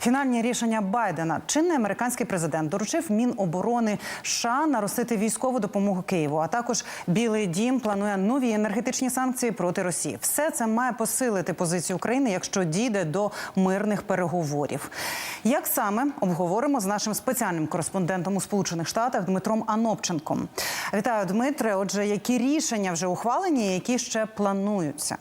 Фінальні рішення Байдена чинний американський президент доручив Міноборони США наростити військову допомогу Києву. А також Білий Дім планує нові енергетичні санкції проти Росії. Все це має посилити позицію України, якщо дійде до мирних переговорів. Як саме обговоримо з нашим спеціальним кореспондентом у Сполучених Штатах Дмитром Анопченком? Вітаю, Дмитре. Отже, які рішення вже ухвалені, які ще плануються?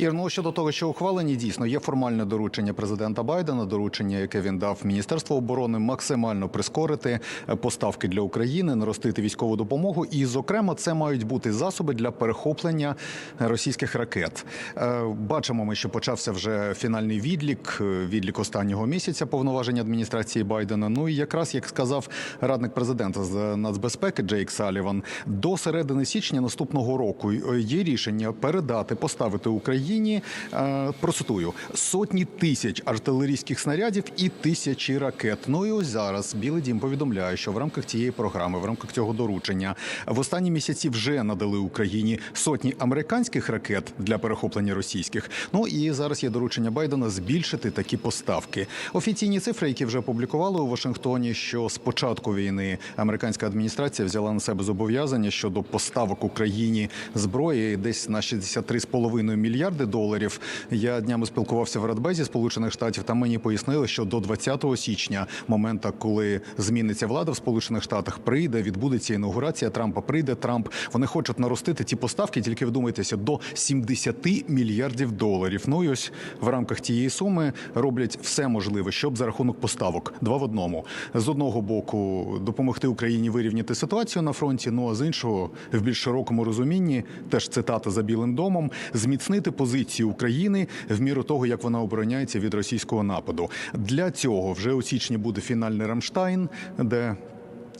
Ір, ну щодо того, що ухвалені, дійсно є формальне доручення президента Байдена, доручення, яке він дав Міністерству оборони, максимально прискорити е, поставки для України, наростити військову допомогу. І, зокрема, це мають бути засоби для перехоплення російських ракет. Е, Бачимо, ми що почався вже фінальний відлік, е, відлік останнього місяця повноважень адміністрації Байдена. Ну і якраз як сказав радник президента з нацбезпеки Джейк Саліван, до середини січня наступного року є рішення передати, поставити Україні. Україні е, процитую сотні тисяч артилерійських снарядів і тисячі ракет. Ну і ось зараз Білий Дім повідомляє, що в рамках цієї програми, в рамках цього доручення, в останні місяці вже надали Україні сотні американських ракет для перехоплення російських. Ну і зараз є доручення Байдена збільшити такі поставки. Офіційні цифри, які вже опублікували у Вашингтоні, що з початку війни американська адміністрація взяла на себе зобов'язання щодо поставок Україні зброї десь на 63,5 мільярди доларів. Я днями спілкувався в Радбезі Сполучених Штатів. Там мені пояснили, що до 20 січня, момента, коли зміниться влада в Сполучених Штатах, прийде, відбудеться інаугурація Трампа. Прийде Трамп. Вони хочуть наростити ті поставки, тільки вдумайтеся, до 70 мільярдів доларів. Ну і ось в рамках цієї суми роблять все можливе, щоб за рахунок поставок два в одному з одного боку допомогти Україні вирівняти ситуацію на фронті. Ну а з іншого, в більш широкому розумінні, теж цитата за Білим домом, зміцнити позиції України в міру того, як вона обороняється від російського нападу. Для цього вже у січні буде фінальний Рамштайн, де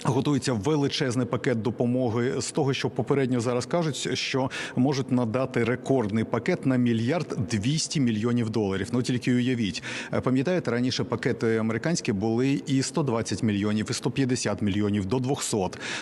Готується величезний пакет допомоги з того, що попередньо зараз кажуть, що можуть надати рекордний пакет на мільярд 200 мільйонів доларів. Ну тільки уявіть, пам'ятаєте, раніше пакети американські були і 120 мільйонів, і 150 мільйонів до 200.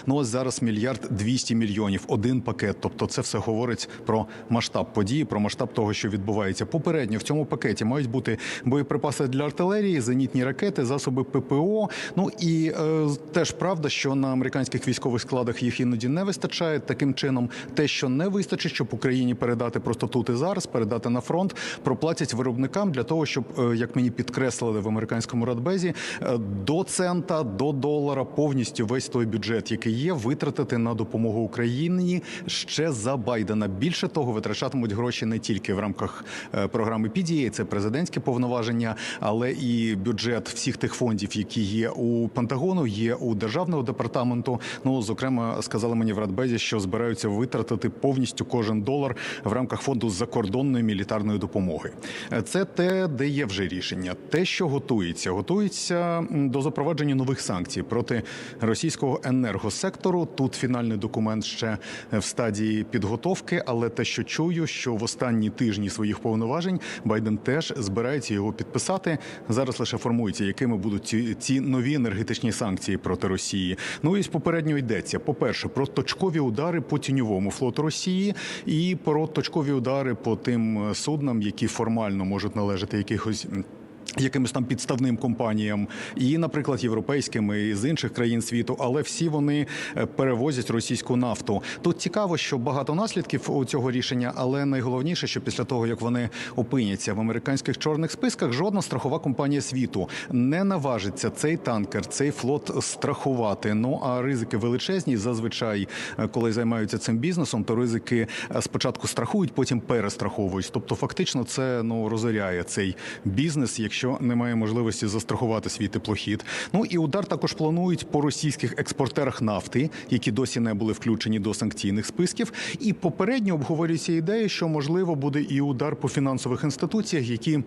Ну ось зараз мільярд 200 мільйонів. Один пакет. Тобто, це все говорить про масштаб події, про масштаб того, що відбувається. Попередньо в цьому пакеті мають бути боєприпаси для артилерії, зенітні ракети, засоби ППО. Ну і е, теж правда що на американських військових складах їх іноді не вистачає. Таким чином, те, що не вистачить, щоб Україні передати просто тут і зараз, передати на фронт, проплатять виробникам для того, щоб як мені підкреслили в американському радбезі, до цента до долара повністю весь той бюджет, який є, витратити на допомогу Україні ще за Байдена. Більше того, витрачатимуть гроші не тільки в рамках програми PDA, це президентське повноваження, але і бюджет всіх тих фондів, які є у Пентагону, є у державного департаменту. Ну зокрема, сказали мені в Радбезі, що збираються витратити повністю кожен долар в рамках фонду закордонної мілітарної допомоги. Це те, де є вже рішення. Те, що готується, готується до запровадження нових санкцій проти російського енергосектору. Тут фінальний документ ще в стадії підготовки, але те, що чую, що в останні тижні своїх повноважень Байден теж збирається його підписати. Зараз лише формується, якими будуть ці нові енергетичні санкції проти Росії. Ну і з попередньо йдеться по перше про точкові удари по тіньовому флоту Росії і про точкові удари по тим суднам, які формально можуть належати якихось. Якимось там підставним компаніям, і, наприклад, європейськими і з інших країн світу, але всі вони перевозять російську нафту. Тут цікаво, що багато наслідків у цього рішення, але найголовніше, що після того як вони опиняться в американських чорних списках, жодна страхова компанія світу не наважиться цей танкер, цей флот страхувати. Ну а ризики величезні. Зазвичай, коли займаються цим бізнесом, то ризики спочатку страхують, потім перестраховують. Тобто, фактично, це ну розоряє цей бізнес, якщо якщо немає можливості застрахувати свій теплохід. Ну і удар також планують по російських експортерах нафти, які досі не були включені до санкційних списків. І попередньо обговорюється ідея, що можливо буде і удар по фінансових інституціях, які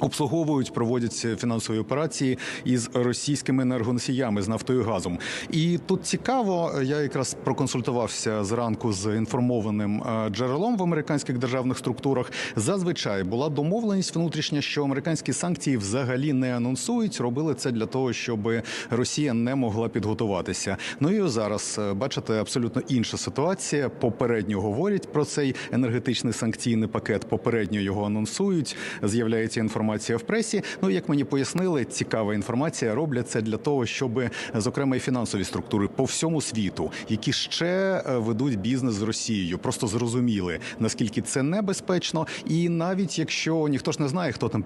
Обслуговують, проводять фінансові операції із російськими енергоносіями з нафтою і газом. І тут цікаво, я якраз проконсультувався зранку з інформованим е, джерелом в американських державних структурах. Зазвичай була домовленість внутрішня, що американські санкції взагалі не анонсують. Робили це для того, щоб Росія не могла підготуватися. Ну і зараз е, бачите, абсолютно інша ситуація. Попередньо говорять про цей енергетичний санкційний пакет. Попередньо його анонсують. З'являється інформація в пресі. Ну як мені пояснили, цікава інформація. Роблять це для того, щоб зокрема і фінансові структури по всьому світу, які ще е, ведуть бізнес з Росією, просто зрозуміли наскільки це небезпечно, і навіть якщо ніхто ж не знає, хто там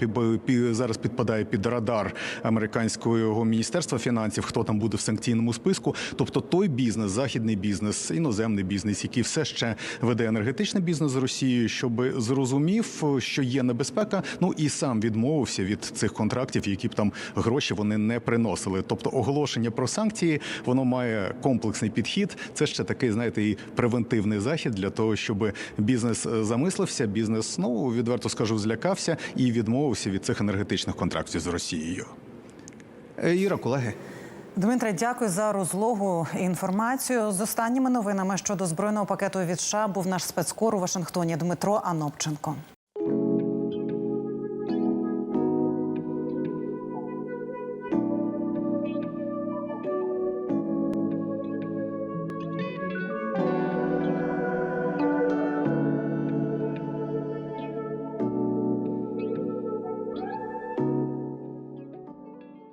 зараз підпадає під радар американського міністерства фінансів, хто там буде в санкційному списку, тобто той бізнес, західний бізнес, іноземний бізнес, який все ще веде енергетичний бізнес з Росією, щоб зрозумів, що є небезпека, ну і сам відмовився від цих контрактів, які б там гроші вони не приносили. Тобто оголошення про санкції воно має комплексний підхід. Це ще такий, знаєте, і превентивний захід для того, щоб бізнес е, замислився, бізнес, ну відверто скажу, злякався і відмовився від цих енергетичних контрактів з Росією. Е, Іра, колеги. Дмитре, дякую за розлогу і інформацію. З останніми новинами щодо збройного пакету від США був наш спецкор у Вашингтоні Дмитро Анопченко.